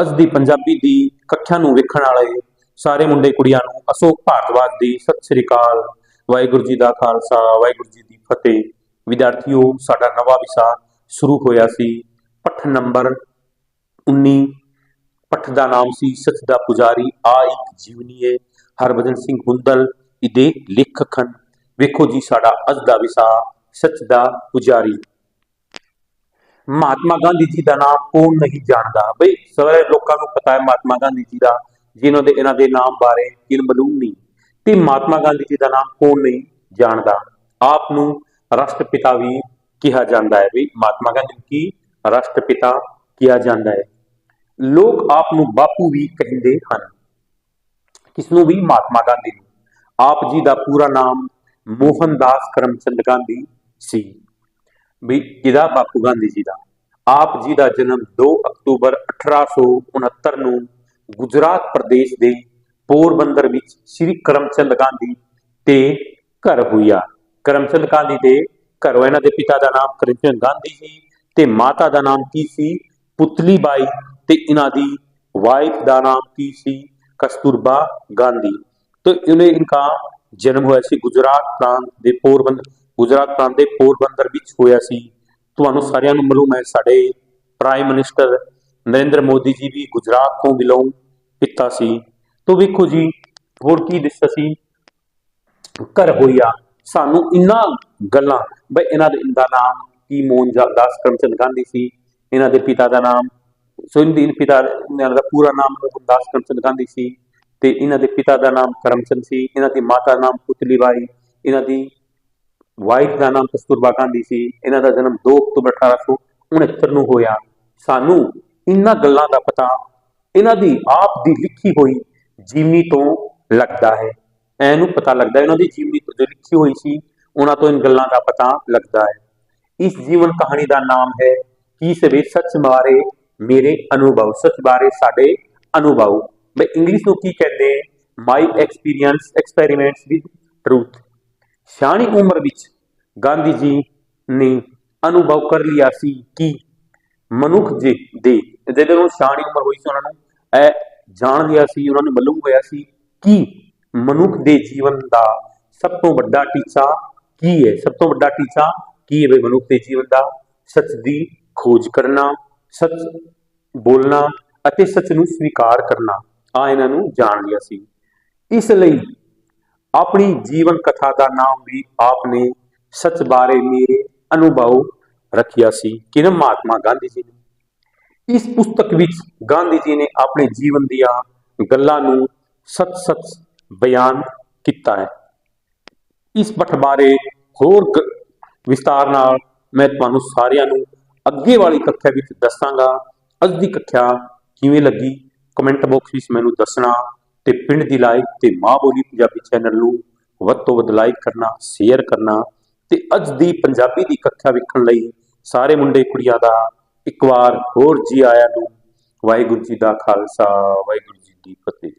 ਅੱਜ ਦੀ ਪੰਜਾਬੀ ਦੀ ਕੱਖਿਆਂ ਨੂੰ ਵੇਖਣ ਵਾਲੇ ਸਾਰੇ ਮੁੰਡੇ ਕੁੜੀਆਂ ਨੂੰ ਅਸ਼ੋਕ ਭਾਰਦਵਾਜ ਦੀ ਸਤਿ ਸ੍ਰੀ ਅਕਾਲ, ਵਾਹਿਗੁਰੂ ਜੀ ਦਾ ਖਾਲਸਾ, ਵਾਹਿਗੁਰੂ ਜੀ ਦੀ ਫਤਿਹ। ਵਿਦਿਆਰਥੀਓ, ਸਾਡਾ ਨਵਾਂ ਵਿਸ਼ਾ ਸ਼ੁਰੂ ਹੋਇਆ ਸੀ ਪੱਠ ਨੰਬਰ 19 ਪੱਠ ਦਾ ਨਾਮ ਸੀ ਸੱਚ ਦਾ ਪੁਜਾਰੀ, ਆ ਇੱਕ ਜੀਵਨੀ ਹੈ ਹਰਭਜਨ ਸਿੰਘ ਹੁੰਦਲ, ਇਹਦੇ ਲੇਖਕ ਹਨ। ਵੇਖੋ ਜੀ, ਸਾਡਾ ਅੱਜ ਦਾ ਵਿਸ਼ਾ ਸੱਚ ਦਾ ਪੁਜਾਰੀ। ਮਹਾਤਮਾ ਗਾਂਧੀ ਜੀ ਦਾ ਨਾਮ ਕੌਣ ਨਹੀਂ ਜਾਣਦਾ? ਬਈ ਸਾਰੇ ਲੋਕਾਂ ਨੂੰ ਪਤਾ ਹੈ ਮਹਾਤਮਾ ਗਾਂਧੀ ਜੀ ਦਾ, ਜਿਨ੍ਹਾਂ ਦੇ ਇਹਨਾਂ ਦੇ ਨਾਮ ਬਾਰੇ ਕਿਨ ਮਾਲੂਮ ਨਹੀਂ। ਤੇ ਮਹਾਤਮਾ ਗਾਂਧੀ ਜੀ ਦਾ ਨਾਮ ਕੌਣ ਨਹੀਂ ਜਾਣਦਾ? ਆਪ ਨੂੰ ਰਾਸ਼ਟਰਪਿਤਾ ਵੀ ਕਿਹਾ ਜਾਂਦਾ ਹੈ। ਬਈ ਮਹਾਤਮਾ ਗਾਂਧੀ ਕੀ ਰਾਸ਼ਟਰਪਿਤਾ ਕਿਹਾ ਜਾਂਦਾ ਹੈ? ਲੋਕ ਆਪ ਨੂੰ ਬਾਪੂ ਵੀ ਕਹਿੰਦੇ ਹਨ। ਕਿਸ ਨੂੰ ਵੀ? ਮਹਾਤਮਾ ਗਾਂਧੀ ਨੂੰ। ਆਪ ਜੀ ਦਾ ਪੂਰਾ ਨਾਮ ਮੋਹਨਦਾਸ ਕਰਮਚੰਦ ਗਾਂਧੀ ਸੀ। ਵੀ ਕਿਹਦਾ ਬਾਪੂ ਗਾਂਧੀ ਜੀ ਦਾ? ਆਪ ਜੀ ਦਾ ਜਨਮ 2 ਅਕਤੂਬਰ 1869 ਨੂੰ ਗੁਜਰਾਤ ਪ੍ਰਦੇਸ਼ ਦੇ ਪੋਰਬੰਦਰ ਵਿੱਚ ਸ੍ਰੀ ਕਰਮਚੰਦ ਗਾਂਧੀ ਤੇ ਘਰ ਹੋਇਆ। ਕਰਮਚੰਦ ਗਾਂਧੀ ਦੇ ਘਰ ਇਹਨਾਂ ਦੇ ਪਿਤਾ ਦਾ ਨਾਮ ਕਰਮਚੰਦ ਗਾਂਧੀ ਸੀ ਤੇ ਮਾਤਾ ਦਾ ਨਾਮ ਕੀ ਸੀ? ਪੁਤਲੀ ਬਾਈ ਤੇ ਇਹਨਾਂ ਦੀ ਵਾਈਫ ਦਾ ਨਾਮ ਕੀ ਸੀ? ਕਸਤੂਰਬਾ ਗਾਂਧੀ। ਤੇ इन्हें इनका ਜਨਮ ਹੋਇਆ ਸੀ ਗੁਜਰਾਤ प्रांत ਦੇ ਪੋਰਬੰਦਰ ਗੁਜਰਾਤ ਪ੍ਰਾਂਤ ਦੇ ਪੋਰਬੰਦਰ ਵਿੱਚ ਹੋਇਆ ਸੀ। ਤੁਹਾਨੂੰ ਸਾਰਿਆਂ ਨੂੰ ਮਾਲੂਮ ਹੈ ਸਾਡੇ ਪ੍ਰਾਈਮ ਮਿਨਿਸਟਰ ਨਰਿੰਦਰ ਮੋਦੀ ਜੀ ਵੀ ਗੁਜਰਾਤ ਤੋਂ ਬਿਲੋਂਗ ਕੀਤਾ ਸੀ। ਤੋਂ ਵੇਖੋ ਜੀ, ਹੋਰ ਕੀ ਦੱਸਿਆ ਸੀ ਘਰ ਹੋਇਆ। ਸਾਨੂੰ ਇਨਾ ਗੱਲਾਂ, ਬਈ ਇਹਨਾਂ ਦੇ ਦਾ ਨਾਮ ਕੀ ਮੋਹਨ ਦਾਸ, ਕਰਮਚੰਦ ਗਾਂਧੀ ਸੀ, ਇਹਨਾਂ ਦੇ ਪਿਤਾ ਦਾ ਨਾਮ ਸੋ ਪਿਤਾ, ਇਹਨਾਂ ਦਾ ਪੂਰਾ ਨਾਮ ਮੋਹਨ ਦਾਸ, ਕਰਮਚੰਦ ਗਾਂਧੀ ਸੀ ਤੇ ਇਹਨਾਂ ਦੇ ਪਿਤਾ ਦਾ ਨਾਮ ਕਰਮਚੰਦ ਸੀ, ਇਹਨਾਂ ਦੀ ਮਾਤਾ ਦਾ ਨਾਮ ਪੁਤਲੀ ਬਾਈ ਇਹਨਾਂ ਦੀ ਵਾਈਫ ਦਾ ਨਾਮ ਕਸਤੂਰਬਾ ਗਾਂਧੀ ਸੀ, ਇਹਨਾਂ ਦਾ ਜਨਮ 2 ਅਕਤੂਬਰ 1869 ਨੂੰ ਹੋਇਆ। ਸਾਨੂੰ ਇਹਨਾਂ ਗੱਲਾਂ ਦਾ ਪਤਾ, ਇਹਨਾਂ ਦੀ ਆਪ ਦੀ ਲਿਖੀ ਹੋਈ ਜੀਵਨੀ ਤੋਂ ਲੱਗਦਾ ਹੈ। ਐਨੂੰ ਪਤਾ ਲੱਗਦਾ, ਇਹਨਾਂ ਦੀ ਜੀਵਨੀ ਤੋਂ ਜੋ ਲਿਖੀ ਹੋਈ ਸੀ, ਉਹਨਾਂ ਤੋਂ ਇਹਨਾਂ ਗੱਲਾਂ ਦਾ ਪਤਾ ਲੱਗਦਾ ਹੈ। ਇਸ ਜੀਵਨ ਕਹਾਣੀ ਦਾ ਨਾਮ ਹੈ, ਕੀ ਸਵੇ ਸੱਚ ਬਾਰੇ ਮੇਰੇ ਅਨੁਭਵ, ਸੱਚ ਬਾਰੇ ਸਾਡੇ ਅਨੁਭਵ। ਮੈਂ ਇੰਗਲਿਸ਼ ਨੂੰ ਕੀ ਕਹਿੰਦੇ my experience experiments with truth ਸਿਆਣੀ ਉਮਰ ਵਿੱਚ ਗਾਂਧੀ ਜੀ ਨੇ ਅਨੁਭਵ ਕਰ ਲਿਆ ਸੀ ਕਿ ਮਨੁੱਖ ਦੇ ਜਦੋਂ ਸਿਆਣੀ ਉਮਰ ਹੋਈ ਸੀ ਉਹਨਾਂ ਨੂੰ, ਇਹ ਜਾਣ ਲਿਆ ਸੀ, ਉਹਨਾਂ ਨੂੰ ਮਾਲੂਮ ਹੋਇਆ ਸੀ ਕਿ ਮਨੁੱਖ ਦੇ ਜੀਵਨ ਦਾ ਸਭ ਤੋਂ ਵੱਡਾ ਟੀਚਾ ਕੀ ਹੈ? ਸਭ ਤੋਂ ਵੱਡਾ ਟੀਚਾ ਕੀ ਹੈ ਬਈ ਮਨੁੱਖ ਦੇ ਜੀਵਨ ਦਾ? ਸੱਚ ਦੀ ਖੋਜ ਕਰਨਾ, ਸੱਚ ਬੋਲਣਾ ਅਤੇ ਸੱਚ ਨੂੰ ਸਵੀਕਾਰ ਕਰਨਾ। ਆ ਇਹਨਾਂ ਨੂੰ ਜਾਣ ਲਿਆ ਸੀ। ਇਸ ਲਈ ਆਪਣੀ ਜੀਵਨ ਕਥਾ ਦਾ ਨਾਮ ਵੀ ਆਪ ਨੇ ਸੱਚ ਬਾਰੇ ਮੇਰੇ ਅਨੁਭਵ ਰੱਖਿਆ ਸੀ ਕਿ ਮਹਾਤਮਾ ਗਾਂਧੀ ਜੀ ਨੇ। ਇਸ ਪੁਸਤਕ ਵਿੱਚ ਗਾਂਧੀ ਜੀ ਨੇ ਆਪਣੇ ਜੀਵਨ ਦੀਆਂ ਗੱਲਾਂ ਨੂੰ ਸੱਚ-ਸੱਚ ਬਿਆਨ ਕੀਤਾ ਹੈ। ਇਸ ਪੱਠ ਬਾਰੇ ਹੋਰ ਗ- ਵਿਸਤਾਰ ਨਾਲ ਮੈਂ ਤੁਹਾਨੂੰ ਸਾਰਿਆਂ ਨੂੰ ਅੱਗੇ ਵਾਲੀ ਕੱਖਿਆ ਵਿੱਚ ਦੱਸਾਂਗਾ। ਅੱਜ ਦੀ ਕੱਖਿਆ ਕਿਵੇਂ ਲੱਗੀ? ਕਮੈਂਟ ਬਾਕਸ ਵਿੱਚ ਮੈਨੂੰ ਦੱਸਣਾ। ਤੇ ਪਿੰਡ ਦੀ ਲਾਈਕ ਤੇ ਮਾਂ ਬੋਲੀ ਪੰਜਾਬੀ ਚੈਨਲ ਨੂੰ ਵੱਧ ਤੋਂ ਵੱਧ ਲਾਈਕ ਕਰਨਾ ਸ਼ੇਅਰ ਕਰਨਾ ਤੇ ਅੱਜ ਦੀ ਪੰਜਾਬੀ ਦੀ ਕੱਖਿਆ ਵੇਖਣ ਲਈ ਸਾਰੇ ਮੁੰਡੇ ਕੁੜੀਆਂ ਦਾ ਇੱਕ ਵਾਰ ਹੋਰ ਜੀ ਆਇਆਂ ਨੂੰ ਵਾਹਿਗੁਰੂ ਜੀ ਦਾ ਖਾਲਸਾ, ਵਾਹਿਗੁਰੂ ਜੀ ਦੀ ਫਤਿਹ।